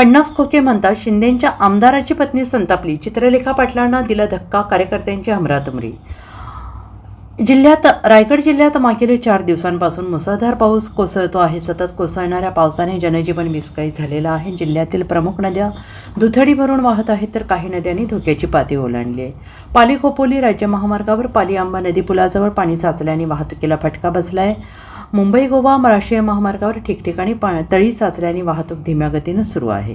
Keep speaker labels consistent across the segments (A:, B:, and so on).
A: पन्नास खोके म्हणतात शिंदेंच्या आमदाराची पत्नी संतापली. चित्रलेखा पाटलांना दिला धक्का कार्यकर्त्यांची हमरातमरी. जिल्ह्यात रायगड जिल्ह्यात मागील चार दिवसांपासून मुसळधार पाऊस कोसळतो आहे. सतत कोसळणाऱ्या पावसाने जनजीवन विस्कळीत झालेलं आहे. जिल्ह्यातील प्रमुख नद्या दुथडी भरून वाहत आहेत तर काही नद्यांनी धोक्याची पाती ओलांडली आहे. पाली खोपोली राज्य महामार्गावर पाली आंबा नदी पुलाजवळ पाणी साचल्याने वाहतुकीला फटका बसला आहे मुंबई गोवा राष्ट्रीय महामार्गावर ठिकठिकाणी पा तळी साचल्याने वाहतूक धीम्या गतीनं सुरू आहे.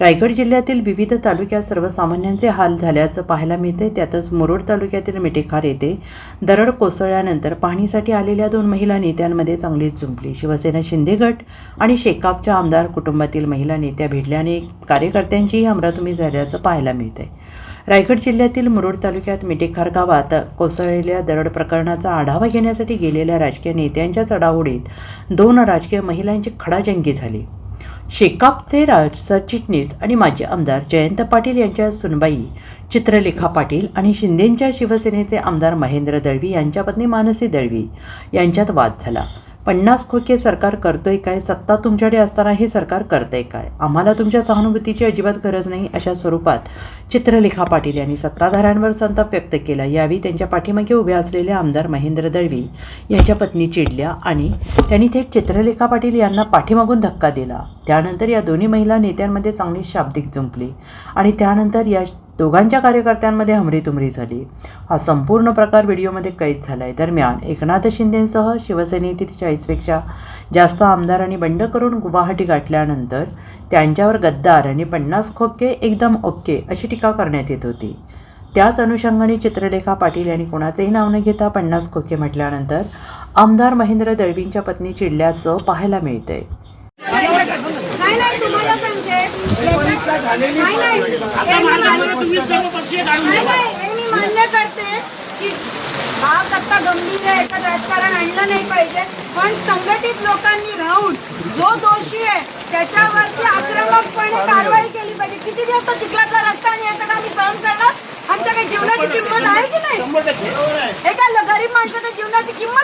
A: रायगड जिल्ह्यातील विविध तालुक्यात सर्वसामान्यांचे हाल झाल्याचं पाहायला मिळते त्यातच मुरुड तालुक्यातील मिठेखार येथे दरड कोसळल्यानंतर पाहणीसाठी आलेल्या दोन महिला नेत्यांमध्ये चांगलीच जुंपली. शिवसेना शिंदे गट आणि शेकापच्या आमदार कुटुंबातील महिला नेत्या भिडल्याने कार्यकर्त्यांचीही हमरातुमी झाल्याचं पाहायला मिळतंय. रायगड जिल्ह्यातील मुरुड तालुक्यात मिटेखार गावात कोसळलेल्या दरड प्रकरणाचा आढावा घेण्यासाठी गेलेल्या राजकीय नेत्यांच्या चढाओढीत दोन राजकीय महिलांची खडाजंगी झाली. शेकापचे राज सरचिटणीस आणि माजी आमदार जयंत पाटील यांच्या सुनबाई चित्रलेखा पाटील आणि शिंदेंच्या शिवसेनेचे आमदार महेंद्र दळवी यांच्या पत्नी मानसी दळवी यांच्यात वाद झाला. पन्नास खोके सरकार करतोय काय? सत्ता तुमच्याकडे असताना हे सरकार करतंय काय? आम्हाला तुमच्या सहानुभूतीची अजिबात गरज नाही अशा स्वरूपात चित्रलेखा पाटील यांनी सत्ताधाऱ्यांवर संताप व्यक्त केला. यावेळी त्यांच्या पाठीमागे उभे असलेले आमदार महेंद्र दळवी यांच्या पत्नी चिडल्या आणि त्यांनी थेट चित्रलेखा पाटील यांना पाठीमागून धक्का दिला. त्यानंतर या दोन्ही महिला नेत्यांमध्ये चांगली शाब्दिक जुंपली आणि त्यानंतर या दोघांच्या कार्यकर्त्यांमध्ये हमरीतुमरी झाली. हा संपूर्ण प्रकार व्हिडिओमध्ये कैद झाला आहे दरम्यान एकनाथ शिंदेंसह शिवसेनेतील चाळीसपेक्षा जास्त आमदारांनी बंड करून गुवाहाटी गाठल्यानंतर त्यांच्यावर गद्दार आणि पन्नास खोके एकदम ओके अशी टीका करण्यात येत होती. त्याच अनुषंगाने चित्रलेखा पाटील यांनी कोणाचंही नाव न घेता पन्नास खोके म्हटल्यानंतर आमदार महेंद्र दळवींच्या पत्नी चिडल्याचं पाहायला मिळतंय.
B: नाही नाही तुम्हाला सांगते. नाही नाही. हे मी मान्य- नाही नाही हे मी मान्य करते की बाप आता गंभीर आहे याच्यात राजकारण आणलं नाही पाहिजे. पण संघटित लोकांनी राहून जो दोषी आहे त्याच्यावरती आक्रमकपणे कारवाई केली पाहिजे. किती दिवस तो चिखलातला रस्ता आणि हे सगळं आम्ही सहन करणार? आमच्या काही जीवनाची किंमत आहे की नाही? हे काय ल- गरीब माणसाच्या जीवनाची किंमतच